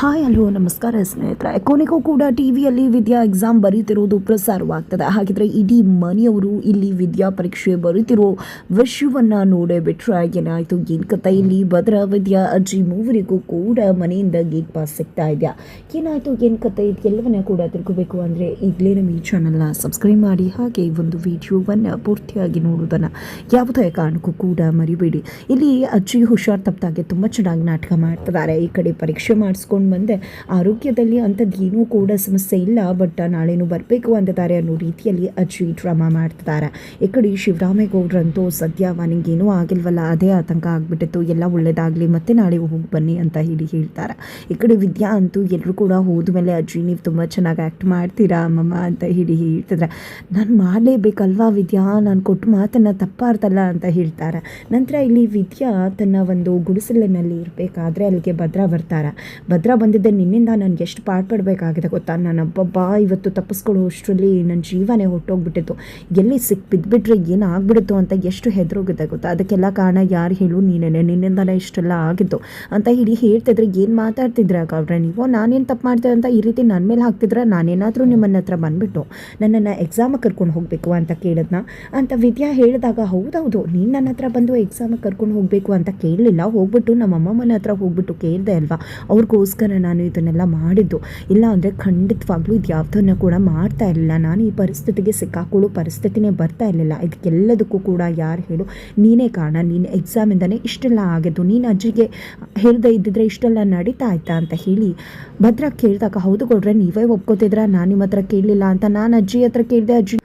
Hi hello, ನಮಸ್ಕಾರ ಸ್ನೇಹಿತರೆ. ಕೊನೆಗೂ ಕೂಡ ಟಿ ವಿಯಲ್ಲಿ ವಿದ್ಯಾ ಎಕ್ಸಾಮ್ ಬರೀತಿರೋದು ಪ್ರಸಾರವಾಗ್ತದೆ. ಹಾಗಿದ್ರೆ ಇಡೀ ಮನೆಯವರು ಇಲ್ಲಿ ವಿದ್ಯಾ ಪರೀಕ್ಷೆ ಬರೀತಿರೋ ವಿಷಯವನ್ನು ನೋಡೇ ಬಿಟ್ಟರೆ ಏನಾಯಿತು? ಏನು ಕಥೆ ಇಲ್ಲಿ? ಭದ್ರ ವಿದ್ಯಾ ಅಜ್ಜಿ ಮೂವರಿಗೂ ಕೂಡ ಮನೆಯಿಂದ ಗೇಟ್ ಪಾಸ್ ಸಿಗ್ತಾ ಇದೆಯಾ? ಏನಾಯಿತು? ಏನು ಕತೆ ಇದೆಲ್ಲವನ್ನ ಕೂಡ ತಿಳ್ಕೋಬೇಕು ಅಂದರೆ ಈಗಲೇ ನಮ್ಮ ಈ ಚಾನಲ್ನ ಸಬ್ಸ್ಕ್ರೈಬ್ ಮಾಡಿ. ಹಾಗೆ ಒಂದು ವಿಡಿಯೋವನ್ನು ಪೂರ್ತಿಯಾಗಿ ನೋಡೋದನ್ನು ಯಾವುದೇ ಕಾರಣಕ್ಕೂ ಕೂಡ ಮರಿಬೇಡಿ. ಇಲ್ಲಿ ಅಜ್ಜಿ ಹುಷಾರ್ ತಪ್ಪಾಗೆ ತುಂಬ ಚೆನ್ನಾಗಿ ನಾಟಕ ಮಾಡ್ತಿದ್ದಾರೆ. ಈ ಕಡೆ ಪರೀಕ್ಷೆ ಮಾಡಿಸ್ಕೊಂಡು ಬಂದೆ. ಆರೋಗ್ಯದಲ್ಲಿ ಅಂಥದ್ದು ಏನೂ ಕೂಡ ಸಮಸ್ಯೆ ಇಲ್ಲ, ಬಟ್ ನಾಳೆನೂ ಬರಬೇಕು ಅಂತಿದ್ದಾರೆ ಅನ್ನೋ ರೀತಿಯಲ್ಲಿ ಅಜ್ಜಿ ಡ್ರಾಮಾ ಮಾಡ್ತಿದ್ದಾರೆ. ಈ ಕಡೆ ಶಿವರಾಮೇಗೌಡರಂತೂ ಸದ್ಯ ನನಗೇನೂ ಆಗಿಲ್ವಲ್ಲ, ಅದೇ ಆತಂಕ ಆಗಿಬಿಟ್ಟಿತ್ತು. ಎಲ್ಲ ಒಳ್ಳೇದಾಗಲಿ, ಮತ್ತೆ ನಾಳೆ ಹೋಗಿ ಬನ್ನಿ ಅಂತ ಹೇಳಿ ಹೇಳ್ತಾರೆ. ಈ ಕಡೆ ವಿದ್ಯಾ ಅಂತೂ ಎಲ್ಲರೂ ಕೂಡ ಹೋದ ಮೇಲೆ ಅಜ್ಜಿ, ನೀವು ತುಂಬ ಚೆನ್ನಾಗಿ ಆ್ಯಕ್ಟ್ ಮಾಡ್ತೀರಾ, ಅಮ್ಮಮ್ಮ? ಅಂತ ಹೇಳಿ ಹೇಳ್ತಿದ್ರೆ ನಾನು ಮಾಡಲೇಬೇಕಲ್ವಾ ವಿದ್ಯಾ? ನಾನು ಕೊಟ್ಟು ಮಾತನ್ನು ತಪ್ಪಾರ್ತಲ್ಲ ಅಂತ ಹೇಳ್ತಾರೆ. ನಂತರ ಇಲ್ಲಿ ವಿದ್ಯಾ ತನ್ನ ಒಂದು ಗುಡಿಸಲಿನಲ್ಲಿ ಇರಬೇಕಾದ್ರೆ ಅಲ್ಲಿಗೆ ಭದ್ರ ಬರ್ತಾರೆ. ಭದ್ರಾ ಬಂದಿದ್ದೆ, ನಿನ್ನಿಂದ ನನಗೆ ಎಷ್ಟು ಪಾಠ ಪಡಬೇಕಾಗಿದೆ ಗೊತ್ತಾ? ನಾನು ಅಬ್ಬಬ್ಬ, ಇವತ್ತು ತಪ್ಪಿಸ್ಕೊಳ್ಳೋ ಅಷ್ಟರಲ್ಲಿ ನನ್ನ ಜೀವನೇ ಹೊಟ್ಟೋಗ್ಬಿಟ್ಟಿತ್ತು ಎಲ್ಲಿ ಸಿಕ್ಕಿ ಬಿದ್ದುಬಿಟ್ರೆ ಏನು ಅಂತ ಎಷ್ಟು ಹೆದರೋಗಿದೆ ಗೊತ್ತಾ? ಅದಕ್ಕೆಲ್ಲ ಕಾರಣ ಯಾರು ಹೇಳು, ನೀನೇನೆ, ನಿನ್ನಿಂದಲೇ ಇಷ್ಟೆಲ್ಲ ಆಗಿತ್ತು ಅಂತ ಹೇಳಿ ಹೇಳ್ತಿದ್ರೆ ಏನು ಮಾತಾಡ್ತಿದ್ರೆ ಹಾಗಾದ್ರೆ ನೀವು? ನಾನೇನು ತಪ್ಪು ಮಾಡ್ತೇವೆ ಅಂತ ಈ ರೀತಿ ನನ್ನ ಮೇಲೆ ಹಾಕ್ತಿದ್ರೆ ನಾನೇನಾದರೂ ನಿಮ್ಮನ್ನ ಹತ್ರ ಬಂದುಬಿಟ್ಟು ನನ್ನನ್ನು ಎಕ್ಸಾಮಿಗೆ ಕರ್ಕೊಂಡು ಹೋಗಬೇಕು ಅಂತ ಕೇಳಿದ್ನ? ಅಂತ ವಿದ್ಯಾ ಹೇಳಿದಾಗ, ಹೌದೌದು, ನೀನು ನನ್ನ ಹತ್ರ ಬಂದು ಎಕ್ಸಾಮಿಗೆ ಕರ್ಕೊಂಡು ಹೋಗಬೇಕು ಅಂತ ಕೇಳಲಿಲ್ಲ. ಹೋಗ್ಬಿಟ್ಟು ನಮ್ಮ ಅಮ್ಮಮ್ಮನ ಹತ್ರ ಹೋಗ್ಬಿಟ್ಟು ಕೇಳಿದೆ ಅಲ್ವಾ? ಅವ್ರಿಗೋಸ್ಕರ ನಾನು ಇದನ್ನೆಲ್ಲ ಮಾಡಿದ್ದು. ಇಲ್ಲ ಅಂದರೆ ಖಂಡಿತವಾಗ್ಲೂ ಇದು ಯಾವುದನ್ನು ಕೂಡ ಮಾಡ್ತಾ ಇರಲಿಲ್ಲ. ನಾನು ಈ ಪರಿಸ್ಥಿತಿಗೆ ಸಿಕ್ಕಾಕೊಳ್ಳೋ ಪರಿಸ್ಥಿತಿನೇ ಬರ್ತಾ ಇರಲಿಲ್ಲ. ಇದಕ್ಕೆಲ್ಲದಕ್ಕೂ ಕೂಡ ಯಾರು ಹೇಳು, ನೀನೇ ಕಾರಣ. ನೀನು ಎಕ್ಸಾಮಿಂದನೇ ಇಷ್ಟೆಲ್ಲ ಆಗಿದ್ದು. ನೀನು ಅಜ್ಜಿಗೆ ಹೇಳ್ದೆ ಇದ್ದಿದ್ರೆ ಇಷ್ಟೆಲ್ಲ ನಡೀತಾ ಆಯ್ತಾ ಅಂತ ಹೇಳಿ ಭದ್ರ ಕೇಳಿದಾಗ, ಹೌದು ಕೊಡ್ರೆ ನೀವೇ ಒಪ್ಕೋತಿದ್ರ ನಾನು ನಿಮ್ಮ ಹತ್ರ ಕೇಳಲಿಲ್ಲ ಅಂತ. ನಾನು ಅಜ್ಜಿ ಹತ್ರ ಕೇಳಿದೆ, ಅಜ್ಜಿ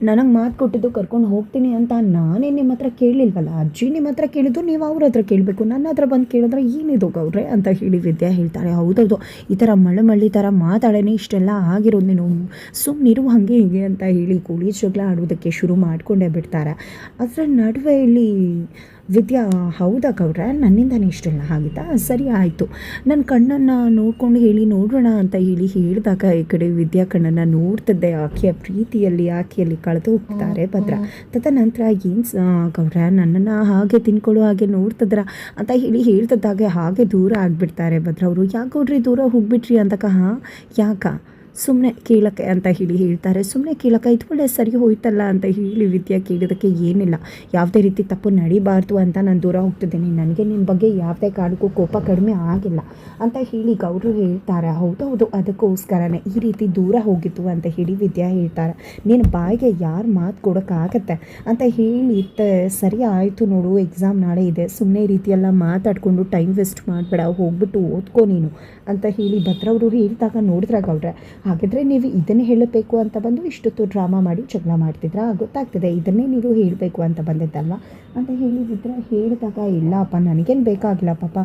ನನಗೆ ಮಾತು ಕೊಟ್ಟಿದ್ದು ಕರ್ಕೊಂಡು ಹೋಗ್ತೀನಿ ಅಂತ ನಾನೇ ನಿಮ್ಮ ಹತ್ರ ಕೇಳಲಿಲ್ವಲ್ಲ ಅಜ್ಜಿ ನಿಮ್ಮ ಹತ್ರ ಕೇಳಿದ್ದು ನೀವು ಅವ್ರ ಹತ್ರ ಕೇಳಬೇಕು. ನನ್ನ ಹತ್ರ ಬಂದು ಕೇಳಿದ್ರೆ ಏನಿದು ಗೌಡ್ರೆ ಅಂತ ಹೇಳಿ ವಿದ್ಯಾ ಹೇಳ್ತಾರೆ ಹೌದೌದು, ಈ ಥರ ಮಳೆ ಮಳ್ಳಿ ಥರ ಮಾತಾಡೇನೆ ಇಷ್ಟೆಲ್ಲ ಆಗಿರೋದು ನೀನು. ಸುಮ್ಮನಿರು ಹಾಗೆ ಹೀಗೆ ಅಂತ ಹೇಳಿ ಕೂಲಿ ಜಗಳ ಆಡೋದಕ್ಕೆ ಶುರು ಮಾಡಿಕೊಂಡೇ ಬಿಡ್ತಾರೆ. ಅದರ ನಡುವೆ ಇಲ್ಲಿ ವಿದ್ಯಾ, ಹೌದಾ ಗೌಡ್ರೆ? ನನ್ನಿಂದನೇ ಇಷ್ಟೆಲ್ಲ ಆಗಿತ್ತಾ? ಸರಿ ಆಯಿತು. ನನ್ನ ಕಣ್ಣನ್ನು ನೋಡ್ಕೊಂಡು ಹೇಳಿ ನೋಡೋಣ ಅಂತ ಹೇಳಿ ಹೇಳಿದಾಗ ಈ ಕಡೆ ವಿದ್ಯಾ ಕಣ್ಣನ್ನು ನೋಡ್ತಿದ್ದೆ. ಆಕೆಯ ಪ್ರೀತಿಯಲ್ಲಿ, ಆಕೆಯಲ್ಲಿ ಕಳೆದು ಹೋಗ್ತಾರೆ ಭದ್ರ. ತದನಂತರ ಏನು ಗೌರ ನನ್ನನ್ನು ಹಾಗೆ ತಿನ್ಕೊಳ್ಳೋ ಹಾಗೆ ನೋಡ್ತದ್ರ ಅಂತ ಹೇಳಿ ಹೇಳ್ತಿದ್ದಾಗೆ ಹಾಗೆ ದೂರ ಆಗಿಬಿಡ್ತಾರೆ ಭದ್ರ. ಅವರು ಯಾಕೆ ಗೌಡ್ರಿ ದೂರ ಹೋಗ್ಬಿಟ್ರಿ? ಅಂತಕ ಹಾಂ ಯಾಕ? ಸುಮ್ಮನೆ ಕೇಳಕ್ಕೆ ಅಂತ ಹೇಳಿ ಹೇಳ್ತಾರೆ. ಸುಮ್ಮನೆ ಕೇಳಕ್ಕೆ ಒಳ್ಳೆ ಸರಿ ಹೋಯ್ತಲ್ಲ ಅಂತ ಹೇಳಿ ವಿದ್ಯಾ ಕೇಳಿದಕ್ಕೆ ಏನಿಲ್ಲ. ಯಾವುದೇ ರೀತಿ ತಪ್ಪು ನಡಿಬಾರ್ದು ಅಂತ ನಾನು ದೂರ ಹೋಗ್ತಿದ್ದೀನಿ. ನನಗೆ ನಿಮ್ಮ ಬಗ್ಗೆ ಯಾವುದೇ ಕಾರಣಕ್ಕೂ ಕೋಪ ಕಡಿಮೆ ಆಗಿಲ್ಲ ಅಂತ ಹೇಳಿ ಗೌಡ್ರು ಹೇಳ್ತಾರೆ. ಹೌದೌದು ಅದಕ್ಕೋಸ್ಕರನೇ ಈ ರೀತಿ ದೂರ ಹೋಗಿತ್ತು ಅಂತ ಹೇಳಿ ವಿದ್ಯಾ ಹೇಳ್ತಾರೆ. ನೀನು ಬಾಯಿಗೆ ಯಾರು ಮಾತು ಕೊಡೋಕ್ಕಾಗತ್ತೆ ಅಂತ ಹೇಳಿ ಸರಿ ಆಯಿತು ನೋಡು ಎಕ್ಸಾಮ್ ನಾಳೆ ಇದೆ. ಸುಮ್ಮನೆ ರೀತಿಯೆಲ್ಲ ಮಾತಾಡಿಕೊಂಡು ಟೈಮ್ ವೇಸ್ಟ್ ಮಾಡಬೇಡ, ಹೋಗ್ಬಿಟ್ಟು ಓದ್ಕೋ ನೀನು ಅಂತ ಹೇಳಿ ಭದ್ರವರು ಹೇಳಿದಾಗ ನೋಡಿದ್ರೆ ಗೌಡ್ರೆ? ಹಾಗಿದ್ರೆ ನೀವು ಇದನ್ನೇ ಹೇಳಬೇಕು ಅಂತ ಬಂದು ಇಷ್ಟೊತ್ತು ಡ್ರಾಮಾ ಮಾಡಿ ಜಗಳ ಮಾಡ್ತಿದ್ರಾ? ಗೊತ್ತಾಗ್ತದೆ. ಇದನ್ನೇ ನೀವು ಹೇಳಬೇಕು ಅಂತ ಬಂದಿದ್ದಲ್ವ? ಅಂತ ಹೇಳಿದ್ರೆ, ಹೇಳಿದಾಗ, ಇಲ್ಲಪ್ಪ, ನನಗೇನು ಬೇಕಾಗಿಲ್ಲ ಪಾಪ.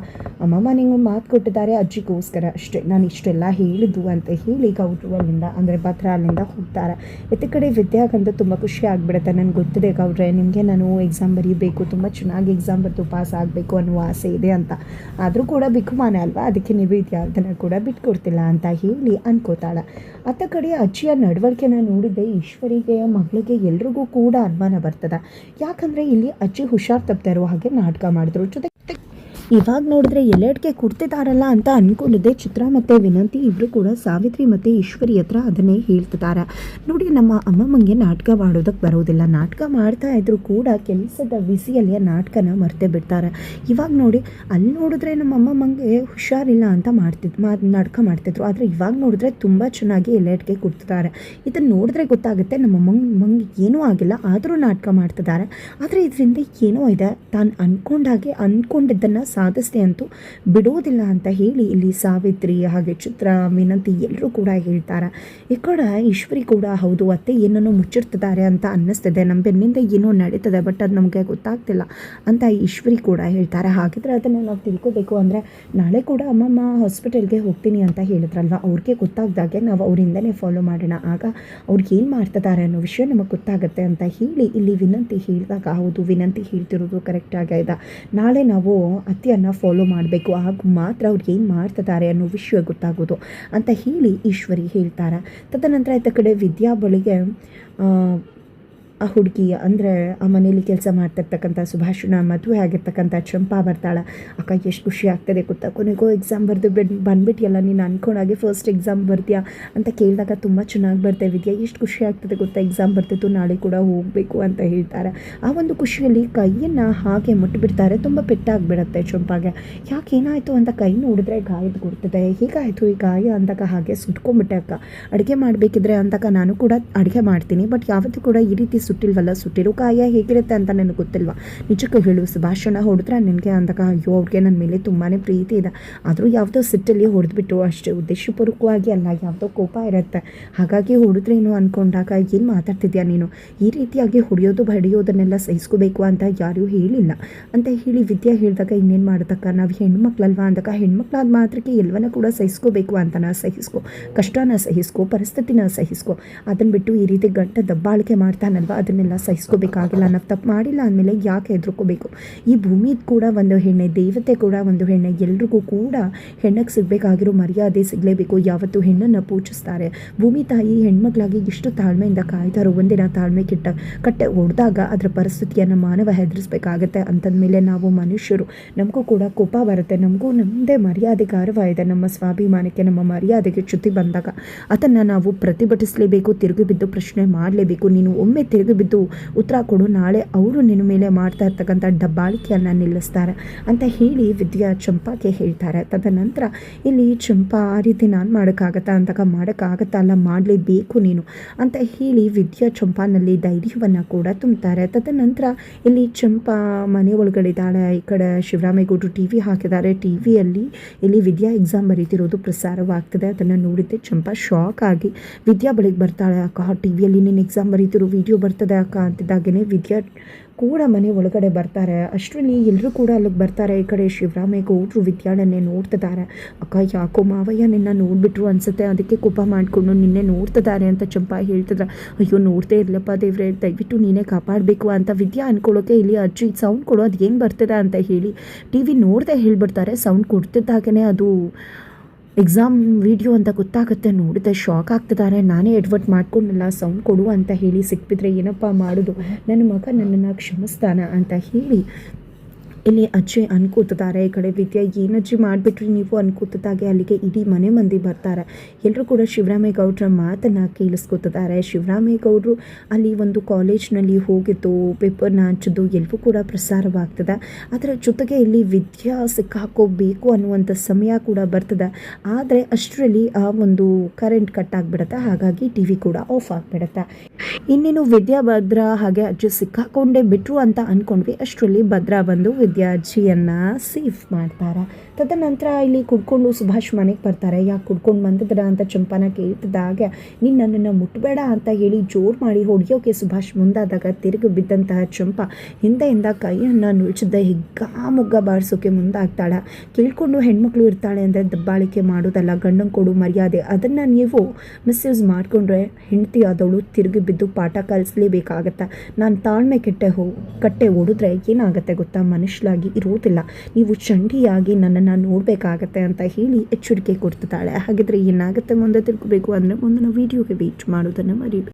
ಅಮ್ಮಮ್ಮ ನಿಂಗೆ ಮಾತು ಕೊಟ್ಟಿದ್ದಾರೆ ಅಜ್ಜಿಗೋಸ್ಕರ ಅಷ್ಟೇ. ನಾನು ಇಷ್ಟೆಲ್ಲ ಹೇಳಿದ್ದು ಅಂತ ಹೇಳಿ ಗೌಡ್ರು ಅಲ್ಲಿಂದ ಅಂದರೆ ಭದ್ರ ಅಲ್ಲಿಂದ ಹೋಗ್ತಾರೆ. ಎತ್ತ ಕಡೆ ವಿದ್ಯಾಗಂತ ತುಂಬ ಖುಷಿ ಆಗಿಬಿಡುತ್ತೆ. ನನಗೆ ಗೊತ್ತಿದೆ ಗೌಡ್ರೆ, ನಿಮಗೆ ನಾನು ಎಕ್ಸಾಮ್ ಬರೀಬೇಕು, ತುಂಬ ಚೆನ್ನಾಗಿ ಎಕ್ಸಾಮ್ ಬರೆದು ಪಾಸ್ ಆಗಬೇಕು ಅನ್ನುವ ಆಸೆ ಇದೆ ಅಂತ. ಆದರೂ ಕೂಡ ಬಿಗುಮಾನ ಅಲ್ವಾ? ಅದಕ್ಕೆ ನೀವು ವಿದ್ಯಾರ್ಥನ ಕೂಡ ಬಿಟ್ಕೊಡ್ತಿಲ್ಲ ಅಂತ ಹೇಳಿ ಅನ್ಕೋತಾಳೆ. ಅತ್ತ ಕಡೆ ಅಜ್ಜಿಯ ನಡವಳಿಕೆನ ನೋಡಿದ್ದೆ ಈಶ್ವರಿಗೆ, ಮಗಳಿಗೆ ಎಲ್ರಿಗೂ ಕೂಡ ಅನುಮಾನ ಬರ್ತದೆ. ಯಾಕಂದರೆ ಇಲ್ಲಿ ಅಜ್ಜಿ ಹುಷಾರು ತಪ್ಪದೆ ಇರುವ ಹಾಗೆ ನಾಟಕ ಮಾಡಿದ್ರು. ಜೊತೆ ಇವಾಗ ನೋಡಿದ್ರೆ ಎಲ್ಲೆಡ್ಗೆ ಕೊಡ್ತಿದ್ದಾರಲ್ಲ ಅಂತ ಅನ್ಕೊಂಡಿದ್ದೆ. ಚಿತ್ರ ಮತ್ತು ವಿನಂತಿ ಇಬ್ಬರು ಕೂಡ ಸಾವಿತ್ರಿ ಮತ್ತೆ ಈಶ್ವರಿ ಹತ್ರ ಅದನ್ನೇ ಹೇಳ್ತಿದ್ದಾರೆ ನೋಡಿ, ನಮ್ಮ ಅಮ್ಮಮ್ಮಂಗೆ ನಾಟಕ ಮಾಡೋದಕ್ಕೆ ಬರೋದಿಲ್ಲ. ನಾಟಕ ಮಾಡ್ತಾ ಇದ್ರು ಕೂಡ ಕೆಲಸದ ಬಿಸಿಯಲ್ಲಿ ನಾಟಕನ ಮರ್ತೆ ಬಿಡ್ತಾರೆ. ಇವಾಗ ನೋಡಿ ಅಲ್ಲಿ ನೋಡಿದ್ರೆ ನಮ್ಮ ಅಮ್ಮಮ್ಮಂಗೆ ಹುಷಾರಿಲ್ಲ ಅಂತ ಮಾಡ್ತಿದ್, ಮಾ, ನಾಟಕ ಮಾಡ್ತಿದ್ರು. ಆದರೆ ಇವಾಗ ನೋಡಿದ್ರೆ ತುಂಬ ಚೆನ್ನಾಗಿ ಎಲ್ಲೆಡ್ಗೆ ಕೊಡ್ತಿದ್ದಾರೆ ಇದನ್ನು ನೋಡಿದ್ರೆ ಗೊತ್ತಾಗುತ್ತೆ ನಮ್ಮ ಅಮ್ಮಂಗೆ ಮಂಗೆ ಏನೂ ಆಗಿಲ್ಲ, ಆದರೂ ನಾಟಕ ಮಾಡ್ತಿದ್ದಾರೆ ಆದರೆ ಇದರಿಂದ ಏನೋ ಇದೆ. ತಾನು ಅನ್ಕೊಂಡಾಗೆ ಅನ್ಕೊಂಡಿದ್ದನ್ನು ಸಾಧಿಸ್ದೆ ಅಂತೂ ಬಿಡೋದಿಲ್ಲ ಅಂತ ಹೇಳಿ ಇಲ್ಲಿ ಸಾವಿತ್ರಿ, ಹಾಗೆ ಚಿತ್ರ, ವಿನಂತಿ ಎಲ್ಲರೂ ಕೂಡ ಹೇಳ್ತಾರೆ. ಈ ಕಡೆ ಈಶ್ವರಿ ಕೂಡ ಹೌದು, ಅತ್ತೆ ಏನನ್ನೋ ಮುಚ್ಚಿರ್ತಿದ್ದಾರೆ ಅಂತ ಅನ್ನಿಸ್ತಿದೆ. ನಮ್ಮ ಬೆನ್ನಿಂದ ಏನೋ ನಡೀತದೆ ಬಟ್ ಅದು ನಮಗೆ ಗೊತ್ತಾಗ್ತಿಲ್ಲ ಅಂತ ಈಶ್ವರಿ ಕೂಡ ಹೇಳ್ತಾರೆ. ಹಾಗಿದ್ರೆ ಅದನ್ನು ನಾವು ತಿಳ್ಕೊಬೇಕು ಅಂದರೆ ನಾಳೆ ಕೂಡ ಅಮ್ಮಮ್ಮ ಹಾಸ್ಪಿಟಲ್ಗೆ ಹೋಗ್ತೀನಿ ಅಂತ ಹೇಳಿದ್ರಲ್ವ? ಅವ್ರಿಗೆ ಗೊತ್ತಾಗ್ದಾಗೆ ನಾವು ಅವರಿಂದನೇ ಫಾಲೋ ಮಾಡೋಣ. ಆಗ ಅವ್ರಿಗೆ ಏನು ಮಾಡ್ತಿದ್ದಾರೆ ಅನ್ನೋ ವಿಷಯ ನಮಗೆ ಗೊತ್ತಾಗುತ್ತೆ ಅಂತ ಹೇಳಿ ಇಲ್ಲಿ ವಿನಂತಿ ಹೇಳಿದಾಗ, ಹೌದು, ವಿನಂತಿ ಹೇಳ್ತಿರೋದು ಕರೆಕ್ಟ್ ಆಗ್ಯದ ನಾಳೆ ನಾವು ಅತ್ತೆಯನ್ನು ಫಾಲೋ ಮಾಡಬೇಕು. ಆಗ ಮಾತ್ರ ಅವ್ರು ಏನು ಮಾಡ್ತಿದ್ದಾರೆ ಅನ್ನೋ ವಿಷಯ ಗೊತ್ತಾಗೋದು ಅಂತ ಹೇಳಿ ಈಶ್ವರಿ ಹೇಳ್ತಾರೆ. ತದನಂತರ ಇತ್ತ ಕಡೆ ವಿದ್ಯಾ ಬಳಿಗೆ ಆ, ಹುಡುಗಿ ಅಂದರೆ ಆ ಮನೇಲಿ ಕೆಲಸ ಮಾಡ್ತಿರ್ತಕ್ಕಂಥ ಸುಭಾಷಣ ಮದುವೆ ಆಗಿರ್ತಕ್ಕಂಥ ಚಂಪಾ ಬರ್ತಾಳೆ ಅಕ್ಕ ಎಷ್ಟು ಖುಷಿ ಆಗ್ತದೆ ಗೊತ್ತಾ? ಕೊನೆಗೂ ಎಕ್ಸಾಮ್ ಬರೆದು ಬಿಡ್ ಬಂದ್ಬಿಟ್ಟಿಯಲ್ಲ ನೀನು ಅನ್ಕೊಂಡಾಗೆ ಫಸ್ಟ್ ಎಕ್ಸಾಮ್ ಬರ್ತೀಯಾ? ಅಂತ ಕೇಳಿದಾಗ ತುಂಬ ಚೆನ್ನಾಗಿ ಬರ್ತಾ ವಿದ್ಯಾ ಎಷ್ಟು ಖುಷಿ ಆಗ್ತದೆ ಗೊತ್ತಾ? ಎಕ್ಸಾಮ್ ಬರ್ತಿತ್ತು ನಾಳೆ ಕೂಡ ಹೋಗಬೇಕು ಅಂತ ಹೇಳ್ತಾರೆ. ಆ ಒಂದು ಖುಷಿಯಲ್ಲಿ ಕೈಯನ್ನು ಹಾಗೆ ಮುಟ್ಟಿಬಿಡ್ತಾರೆ ತುಂಬ ಪೆಟ್ಟಾಗಿಬಿಡತ್ತೆ ಚಂಪಾಗೆ. ಯಾಕೆ ಏನಾಯಿತು? ಅಂತ ಕೈ ನೋಡಿದ್ರೆ ಗಾಯದ ಕೊಡ್ತದೆ ಹೀಗಾಯಿತು ಈ ಗಾಯ? ಅಂದಾಗ ಹಾಗೆ ಸುಟ್ಕೊಂಡ್ಬಿಟ್ಟೆ ಅಕ್ಕ. ಅಡುಗೆ ಮಾಡಬೇಕಿದ್ರೆ ಅಂದಾಗ ನಾನು ಕೂಡ ಅಡುಗೆ ಮಾಡ್ತೀನಿ ಬಟ್ ಯಾವತ್ತೂ ಕೂಡ ಈ ರೀತಿ ಸುಟ್ಟಿಲ್ವಲ್ಲ, ಸುಟ್ಟಿರೋ ಕಾಯ ಹೇಗಿರುತ್ತೆ ಅಂತ ನನಗೆ ಗೊತ್ತಿಲ್ವಾ? ನಿಜಕ್ಕೂ ಹೇಳು ಸುಭಾಷಣ ಹೊಡೆದ್ರೆ ನಿನಗೆ ಅಂದಾಗ, ಅಯ್ಯೋ, ಅವ್ರಿಗೆ ನನ್ನ ಮೇಲೆ ತುಂಬಾ ಪ್ರೀತಿ ಇದೆ. ಆದರೂ ಯಾವುದೋ ಸಿಟ್ಟಲ್ಲಿ ಹೊಡೆದ್ಬಿಟ್ಟು ಅಷ್ಟೇ ಉದ್ದೇಶಪೂರ್ವಕವಾಗಿ ಅಲ್ಲ, ಯಾವುದೋ ಕೋಪ ಇರುತ್ತೆ. ಹಾಗಾಗಿ ಹೊಡೆದ್ರೇನು ಅಂದ್ಕೊಂಡಾಗ ಏನು ಮಾತಾಡ್ತಿದ್ಯಾ ನೀನು? ಈ ರೀತಿಯಾಗಿ ಹೊಡೆಯೋದು, ಬಡಿಯೋದನ್ನೆಲ್ಲ ಸಹಿಸ್ಕೋಬೇಕು ಅಂತ ಯಾರೂ ಹೇಳಿಲ್ಲ. ಅಂತ ಹೇಳಿ ವಿದ್ಯಾ ಹೇಳಿದಾಗ, ಇನ್ನೇನು ಮಾಡ್ತಕ್ಕ ನಾವು ಹೆಣ್ಮಕ್ಳಲ್ವಾ? ಅಂದಾಗ, ಹೆಣ್ಮಕ್ಳಾದ ಮಾತ್ರಕ್ಕೆ ಎಲ್ಲವನ್ನ ಕೂಡ ಸಹಿಸ್ಕೋಬೇಕು ಅಂತನ ಸಹಿಸ್ಕೊ. ಕಷ್ಟನ ಸಹಿಸ್ಕೊ, ಪರಿಸ್ಥಿತಿನ ಸಹಿಸ್ಕೊ. ಅದನ್ನು ಬಿಟ್ಟು ಈ ರೀತಿ ಗಂಟ ದಬ್ಬಾಳಿಕೆ ಮಾಡ್ತಾನಲ್ವ? ಅದನ್ನೆಲ್ಲ ಸಹಿಸ್ಕೋಬೇಕಾಗಿಲ್ಲ, ನಾವು ತಪ್ಪು ಮಾಡಿಲ್ಲ ಅಂದಮೇಲೆ ಯಾಕೆ ಹೆದರ್ಕೋಬೇಕು? ಈ ಭೂಮಿ ಕೂಡ ಒಂದು ಹೆಣ್ಣೆ, ದೇವತೆ ಕೂಡ ಒಂದು ಹೆಣ್ಣೆ, ಎಲ್ರಿಗೂ ಕೂಡ ಹೆಣ್ಣಕ್ಕೆ ಸಿಗಬೇಕಾಗಿರೋ ಮರ್ಯಾದೆ ಸಿಗಲೇಬೇಕು. ಯಾವತ್ತು ಹೆಣ್ಣನ್ನು ಪೂಜಿಸ್ತಾರೆ. ಭೂಮಿ ತಾಯಿ ಹೆಣ್ಮಕ್ಳಾಗಿ ಎಷ್ಟು ತಾಳ್ಮೆಯಿಂದ ಕಾಯ್ತಾರೋ, ಒಂದಿನ ತಾಳ್ಮೆ ಕೆಟ್ಟ ಕಟ್ಟೆ ಹೊಡೆದಾಗ ಅದರ ಪರಿಸ್ಥಿತಿಯನ್ನು ಮಾನವ ಹೆದರಿಸ್ಬೇಕಾಗತ್ತೆ. ಅಂತಂದಮೇಲೆ ನಾವು ಮನುಷ್ಯರು, ನಮಗೂ ಕೂಡ ಕೋಪ ಬರುತ್ತೆ. ನಮಗೂ ನಮ್ಮದೇ ಮರ್ಯಾದೆ ಗೌರವ ಇದೆ ನಮ್ಮ ಸ್ವಾಭಿಮಾನಕ್ಕೆ, ನಮ್ಮ ಮರ್ಯಾದೆಗೆ ಚ್ಯುತಿ ಬಂದಾಗ, ಅದನ್ನು ನಾವು ಪ್ರತಿಭಟಿಸಲೇಬೇಕು, ತಿರುಗಿ ಬಿದ್ದು ಪ್ರಶ್ನೆ ಮಾಡಲೇಬೇಕು. ನೀನು ಒಮ್ಮೆ ಬಿದ್ದು ಉತ್ತರ ಕೊಡು, ನಾಳೆ ಅವರು ನಿನ್ನ ಮೇಲೆ ಮಾಡ್ತಾ ಇರ್ತಕ್ಕಂಥ ಡಬ್ಬಾಳಿಕೆಯನ್ನು ನಿಲ್ಲಿಸ್ತಾರೆ ಅಂತ ಹೇಳಿ ವಿದ್ಯಾ ಚಂಪಾಗೆ ಹೇಳ್ತಾರೆ. ತದನಂತರ ಇಲ್ಲಿ ಚಂಪಾ ಆ ರೀತಿ ನಾನು ಮಾಡೋಕ್ಕಾಗತ್ತಾ? ಅಂತಕ ಮಾಡೋಕ್ಕಾಗತ್ತಾ ಅಲ್ಲ, ಮಾಡಲೇಬೇಕು ನೀನು ಅಂತ ಹೇಳಿ ವಿದ್ಯಾ ಚಂಪಾನಲ್ಲಿ ಧೈರ್ಯವನ್ನು ಕೂಡ ತುಂಬ್ತಾರೆ. ತದನಂತರ ಇಲ್ಲಿ ಚಂಪಾ ಮನೆ ಒಳಗಡೆ ಇದ್ದಾಳೆ ಈ ಕಡೆ ಶಿವರಾಮೇಗೌಡರು ಟಿ ವಿ ಹಾಕಿದ್ದಾರೆ. ಟಿ ವಿಯಲ್ಲಿ ಇಲ್ಲಿ ವಿದ್ಯಾ ಎಕ್ಸಾಮ್ ಬರೀತಿರೋದು ಪ್ರಸಾರವಾಗ್ತದೆ. ಅದನ್ನು ನೋಡಿದ್ದೆ ಚಂಪಾ ಶಾಕ್ ಆಗಿ. ವಿದ್ಯಾ ಬಳಿಗೆ ಬರ್ತಾಳೆ, ಅಕ್ಕ ಟಿ ವಿಯಲ್ಲಿ ನೀನು ಎಕ್ಸಾಮ್ ಬರೀತಿರೋ ವಿಡಿಯೋ ಬರ್ತದೆ ಅಕ್ಕ ಅಂತಿದ್ದಾಗೇ ವಿದ್ಯಾ ಕೂಡ ಮನೆ ಒಳಗಡೆ ಬರ್ತಾರೆ. ಅಶ್ವಿನಿ ಎಲ್ಲರೂ ಕೂಡ ಅಲ್ಲಿಗೆ ಬರ್ತಾರೆ. ಈ ಕಡೆ ಶಿವರಾಮೇಗೌಡರು ವಿದ್ಯಾಳನ್ನೇ ನೋಡ್ತಿದ್ದಾರೆ. ಅಕ್ಕ, ಯಾಕೋ ಮಾವಯ್ಯ ನಿನ್ನ ನೋಡಿಬಿಟ್ರು ಅನಿಸುತ್ತೆ. ಅದಕ್ಕೆ ಕೋಪ ಮಾಡಿಕೊಂಡು ನಿನ್ನೆ ನೋಡ್ತಿದ್ದಾರೆ ಅಂತ ಚಂಪಾ ಹೇಳ್ತಿದ್ರೆ ಅಯ್ಯೋ ನೋಡ್ತೇ ಇರಲಪ್ಪ ದೇವ್ರೆ. ದಯವಿಟ್ಟು ನೀನೇ ಕಾಪಾಡಬೇಕು ಅಂತ ವಿದ್ಯಾ ಅನ್ಕೊಳ್ಳೋಕೆ ಇಲ್ಲಿ ಅಜ್ಜಿ ಸೌಂಡ್ ಕೊಡೋ ಅದು ಏನು ಬರ್ತದೆ ಅಂತ ಹೇಳಿ ಟಿ ವಿ ನೋಡದೆ ಹೇಳ್ಬಿಡ್ತಾರೆ. ಸೌಂಡ್ ಕೊಡ್ತಿದ್ದಾಗೇ ಅದು ಎಕ್ಸಾಮ್ ವಿಡಿಯೋ ಅಂತ ಗೊತ್ತಾಗುತ್ತೆ ನೋಡಿದೆ ಶಾಕ್ ಆಗ್ತಿದ್ದಾರೆ. ನಾನೇ ಎಡ್ವರ್ಟ್ ಮಾಡ್ಕೊಂಡಿಲ್ಲ ಸೌಂಡ್ ಕೊಡು ಅಂತ ಹೇಳಿ ಸಿಕ್ಬಿದ್ರೆ, ಏನಪ್ಪ ಮಾಡೋದು? ನನ್ನ ಮಗ ನನ್ನನ್ನು ಕ್ಷಮಿಸ್ತಾನ ಅಂತ ಹೇಳಿ ಇಲ್ಲಿ ಅಜ್ಜಿ ಅನ್ಕೂತಿದ್ದಾರೆ ಈ ಕಡೆ ವಿದ್ಯಾ ಏನಜ್ಜಿ ಮಾಡಿಬಿಟ್ರಿ ನೀವು? ಅನ್ಕೂತಿದ್ದಾಗೆ ಅಲ್ಲಿಗೆ ಇಡೀ ಮನೆ ಮಂದಿ ಬರ್ತಾರೆ. ಎಲ್ಲರೂ ಕೂಡ ಶಿವರಾಮೇಗೌಡರ ಮಾತನ್ನು ಕೇಳಿಸ್ಕೊತಿದ್ದಾರೆ. ಶಿವರಾಮೇಗೌಡರು ಅಲ್ಲಿ ಒಂದು ಕಾಲೇಜ್ನಲ್ಲಿ ಹೋಗಿದ್ದು, ಪೇಪರ್ನ ಹಂಚಿದ್ದು ಎಲ್ಲವೂ ಕೂಡ ಪ್ರಸಾರವಾಗ್ತದೆ. ಅದರ ಜೊತೆಗೆ ಇಲ್ಲಿ ವಿದ್ಯಾ ಸಿಕ್ಕಾಕೋಬೇಕು ಅನ್ನುವಂಥ ಸಮಯ ಕೂಡ ಬರ್ತದೆ. ಆದರೆ ಅಷ್ಟರಲ್ಲಿ ಆ ಒಂದು ಕರೆಂಟ್ ಕಟ್ ಆಗಿಬಿಡುತ್ತೆ. ಹಾಗಾಗಿ ಟಿ ವಿ ಕೂಡ ಆಫ್ ಆಗಿಬಿಡುತ್ತೆ. ಇನ್ನೇನು ವಿದ್ಯಾ ಭದ್ರ ಹಾಗೆ ಅಜ್ಜಿ ಸಿಕ್ಕಾಕೊಂಡೇ ಬಿಟ್ರು ಅಂತ ಅಂದ್ಕೊಂಡ್ವಿ ಅಷ್ಟರಲ್ಲಿ ಭದ್ರಾ ಬಂದು ವಿದ್ಯಾ ಅಜ್ಜಿಯನ್ನು ಸೇಫ್ ಮಾಡ್ತಾರೆ. ತದನಂತರ ಇಲ್ಲಿ ಕುಡ್ಕೊಂಡು ಸುಭಾಷ್ ಮನೆಗೆ ಬರ್ತಾರೆ. ಯಾಕೆ ಕುಡ್ಕೊಂಡು ಬಂದಿದ್ರ ಅಂತ ಚಂಪಾನ ಕೇಳ್ತಿದ್ದಾಗ, ನೀನು ನನ್ನನ್ನು ಮುಟ್ಟಬೇಡ ಅಂತ ಹೇಳಿ ಜೋರು ಮಾಡಿ ಹೊಡೆಯೋಕೆ ಸುಭಾಷ್ ಮುಂದಾದಾಗ ತಿರುಗಿ ಬಿದ್ದಂತಹ ಚಂಪ ಹಿಂದೆಯಿಂದ ಕೈಯನ್ನು ನುಳ್ಚಿದ್ದ ಹಿಗ್ಗಾಮುಗ್ಗ ಬಾರಿಸೋಕೆ ಮುಂದಾಗ್ತಾಳೆ. ಕೇಳ್ಕೊಂಡು ಹೆಣ್ಮಕ್ಳು ಇರ್ತಾಳೆ ಅಂದರೆ ದಬ್ಬಾಳಿಕೆ ಮಾಡೋದಲ್ಲ, ಗಂಡನ ಕೊಡು ಮರ್ಯಾದೆ. ಅದನ್ನು ನೀವು ಮಿಸ್ಯೂಸ್ ಮಾಡಿಕೊಂಡ್ರೆ ಹೆಂಡತಿ ಆದವಳು ತಿರುಗಿ ಬಿದ್ದು ಪಾಠ ಕಲಿಸ್ಲೇಬೇಕಾಗತ್ತೆ? ನಾನು ತಾಳ್ಮೆ ಕೆಟ್ಟೆ ಹೋ, ಕಟ್ಟೆ ಓಡಿದ್ರೆ ಏನಾಗುತ್ತೆ ಗೊತ್ತಾ? ಮನುಷ್ಯಲಾಗಿ ಇರೋದಿಲ್ಲ. ನೀವು ಚಂಡಿಯಾಗಿ ನನ್ನನ್ನು ನೋಡಬೇಕಾಗತ್ತೆ ಅಂತ ಹೇಳಿ ಎಚ್ಚರಿಕೆ ಕೊಡ್ತಿದ್ದಾಳೆ. ಹಾಗಿದ್ರೆ ಏನಾಗುತ್ತೆ ಮುಂದೆ ತಿಳ್ಕೊಬೇಕು ಅಂದರೆ ಮುಂದಿನ ವೀಡಿಯೋಗೆ ವೇಟ್ ಮಾಡೋದನ್ನು ಮರಿಬೇಡಿ.